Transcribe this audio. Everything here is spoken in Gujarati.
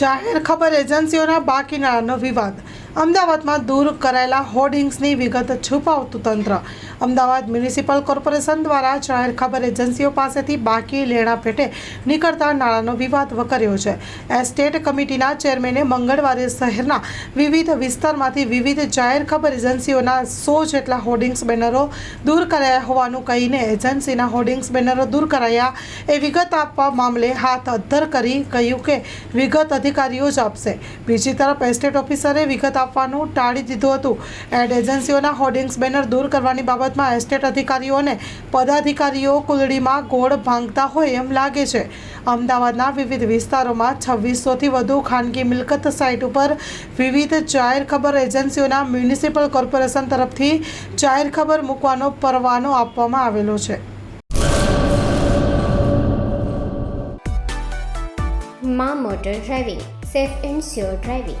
જાહેર ખબર એજન્સીઓના બાકીનાનો વિવાદ. અમદાવાદમાં દૂર કરાયેલા હોર્ડિંગ્સની વિગત છુપાવતું તંત્ર. અમદાવાદ મ્યુનિસિપલ કોર્પોરેશન દ્વારા જાહેર ખબર એજન્સીઓ પાસેથી બાકી લેણા પેટે નીકળતા નાણાંનો વિવાદ વકર્યો છે. એસ્ટેટ કમિટીના ચેરમેને મંગળવારે શહેરના વિવિધ વિસ્તારમાંથી વિવિધ જાહેર ખબર એજન્સીઓના સો જેટલા હોર્ડિંગ્સ બેનરો દૂર કરાયા હોવાનું કહીને એજન્સીના હોર્ડિંગ્સ બેનરો દૂર કરાયા એ વિગત આપવા મામલે હાથ અદ્ધર કરી કહ્યું કે વિગત અધિકારીઓ જ આપશે. બીજી તરફ એસ્ટેટ ઓફિસરે વિગત આપવાનું ટાળી દીધું હતું. એડ એજન્સીઓના હોર્ડિંગ્સ બેનર દૂર કરવાની બાબતમાં એસ્ટેટ અધિકારીઓ અને પદાધિકારીઓ કુલડીમાં ગોળ ભાંગતા હોય એમ લાગે છે. અમદાવાદના વિવિધ વિસ્તારોમાં છવ્વીસોથી વધુ ખાનગી મિલકત સાઇટ ઉપર વિવિધ જાહેર ખબર એજન્સીઓના મ્યુનિસિપલ કોર્પોરેશન તરફથી જાહેર ખબર મૂકવાનો પરવાનો આપવામાં આવેલો છે. મા motor driving, safe and sure driving.